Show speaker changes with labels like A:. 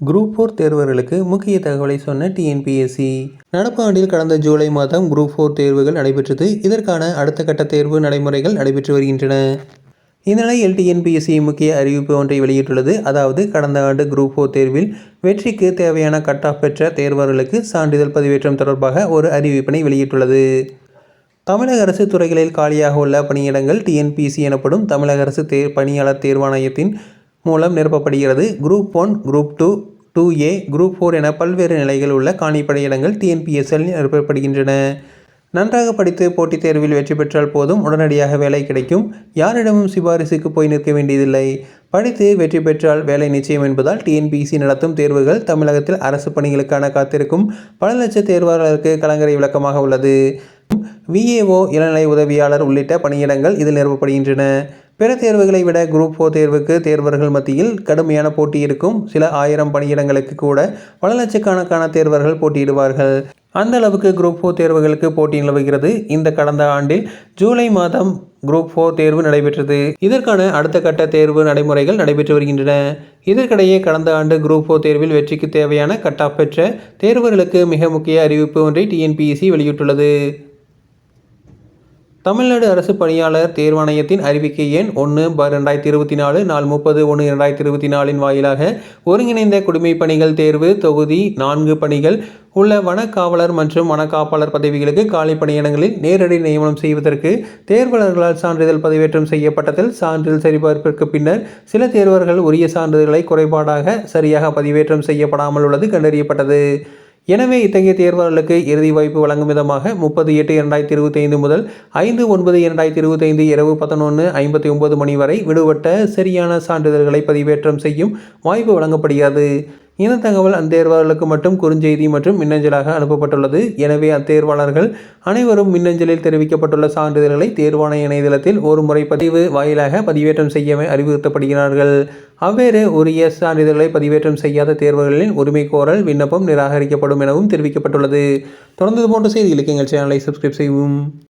A: Group four தேர்வர்களுக்கு முக்கிய தகவலை சொன்ன டிஎன்பிஎஸ்சி நடப்பு ஆண்டில் கடந்த ஜூலை மாதம் குரூப் ஃபோர் தேர்வுகள் நடைபெற்றது. இதற்கான அடுத்த கட்ட தேர்வு நடைமுறைகள் நடைபெற்று வருகின்றன. இந்நிலையில் டிஎன்பிஎஸ்சி முக்கிய அறிவிப்பு ஒன்றை வெளியிட்டுள்ளது. அதாவது கடந்த ஆண்டு குரூப் ஃபோர் தேர்வில் வெற்றிக்கு தேவையான கட் ஆஃப் பெற்ற தேர்வர்களுக்கு சான்றிதழ் பதிவேற்றம் தொடர்பாக ஒரு அறிவிப்பினை வெளியிட்டுள்ளது. தமிழக அரசு துறைகளில் காலியாக உள்ள பணியிடங்கள் டிஎன்பிசி எனப்படும் தமிழக அரசு தேர் பணியாளர் தேர்வாணையத்தின் மூலம் நிரப்பப்படுகிறது. Group one group two two A group four என பல்வேறு நிலைகள் உள்ள காணிப்படையிடங்கள் பணியிடங்கள் டிஎன்பிஎஸ்எல் நிரப்பப்படுகின்றன. நன்றாக படித்து போட்டித் தேர்வில் வெற்றி பெற்றால் போதும். உடனடியாக வேலை கிடைக்கும். யாரிடமும் சிபாரிசுக்கு போய் நிற்க வேண்டியதில்லை. படித்து வெற்றி பெற்றால் வேலை நிச்சயம் என்பதால் டிஎன்பிசி நடத்தும் தேர்வுகள் தமிழகத்தில் அரசு பணிகளுக்கான காத்திருக்கும். பல லட்ச தேர்வாளருக்கு கலங்கரை விளக்கமாக உள்ளது. விஏஓ இளநிலை உதவியாளர் உள்ளிட்ட பணியிடங்கள் இதில் நிரப்பப்படுகின்றன. பிற தேர்வுகளை விட குரூப் ஃபோர் தேர்வுக்கு தேர்வர்கள் மத்தியில் கடுமையான போட்டி இருக்கும். சில ஆயிரம் பணியிடங்களுக்கு கூட பல லட்சக்கணக்கான தேர்வர்கள் போட்டியிடுவார்கள். அந்த அளவுக்கு குரூப் ஃபோர் தேர்வுகளுக்கு போட்டி நிலவுகிறது. இந்த கடந்த ஆண்டில் ஜூலை மாதம் குரூப் ஃபோர் தேர்வு நடைபெற்றது. இதற்கான அடுத்த கட்ட தேர்வு நடைமுறைகள் நடைபெற்று வருகின்றன. இதற்கிடையே கடந்த ஆண்டு குரூப் ஃபோர் தேர்வில் வெற்றிக்கு தேவையான கட் ஆஃப் பெற்ற தேர்வர்களுக்கு மிக முக்கிய அறிவிப்பு ஒன்றை டிஎன்பிஎஸ்சி வெளியிட்டுள்ளது. தமிழ்நாடு அரசு பணியாளர் தேர்வாணையத்தின் அறிவிக்கை எண் ஒன்று பார் ரெண்டாயிரத்தி இருபத்தி நாலு நாள் முப்பது ஒன்று ரெண்டாயிரத்தி இருபத்தி நாலின் வாயிலாக ஒருங்கிணைந்த குடிமைப் பணிகள் தேர்வு தொகுதி நான்கு பணிகள் உள்ள வனக்காவலர் மற்றும் வனக்காப்பாளர் பதவிகளுக்கு காலி பணியிடங்களில் நேரடி நியமனம் செய்வதற்கு தேர்வாளர்களால் சான்றிதழ் பதிவேற்றம் செய்யப்பட்டதில் சான்றிதழ் சரிபார்ப்பிற்கு பின்னர் சில தேர்வர்கள் உரிய சான்றிதழ்களை குறைபாடாக சரியாக பதிவேற்றம் செய்யப்படாமல் உள்ளது கண்டறியப்பட்டது. எனவே இத்தகைய தேர்வாளர்களுக்கு இறுதி வாய்ப்பு வழங்கும் விதமாக முப்பது எட்டு இரண்டாயிரத்தி இருபத்தி ஐந்து முதல் ஐந்து ஒன்பது இரண்டாயிரத்தி இருபத்தி ஐந்து இரவு பதினொன்று ஐம்பத்தி ஒன்பது மணி வரை விடுபட்ட சரியான சான்றிதழ்களை பதிவேற்றம் செய்யும் வாய்ப்பு வழங்கப்படுகிறது. இந்த தகவல் அத்தேர்வாளர்களுக்கு மட்டும் குறுஞ்செய்தி மற்றும் மின்னஞ்சலாக அனுப்பப்பட்டுள்ளது. எனவே அத்தேர்வாளர்கள் அனைவரும் மின்னஞ்சலில் தெரிவிக்கப்பட்டுள்ள சான்றிதழ்களை தேர்வாணைய இணையதளத்தில் ஒரு முறை பதிவு வாயிலாக பதிவேற்றம் செய்ய அறிவுறுத்தப்படுகிறார்கள். அவ்வேறு உரிய சான்றிதழ்களை பதிவேற்றம் செய்யாத தேர்வுகளின் உரிமை கோரல் விண்ணப்பம் நிராகரிக்கப்படும் எனவும் தெரிவிக்கப்பட்டுள்ளது. தொடர்ந்து போன்ற செய்திகளுக்கு எங்கள் சேனலை சப்ஸ்கிரைப் செய்வோம்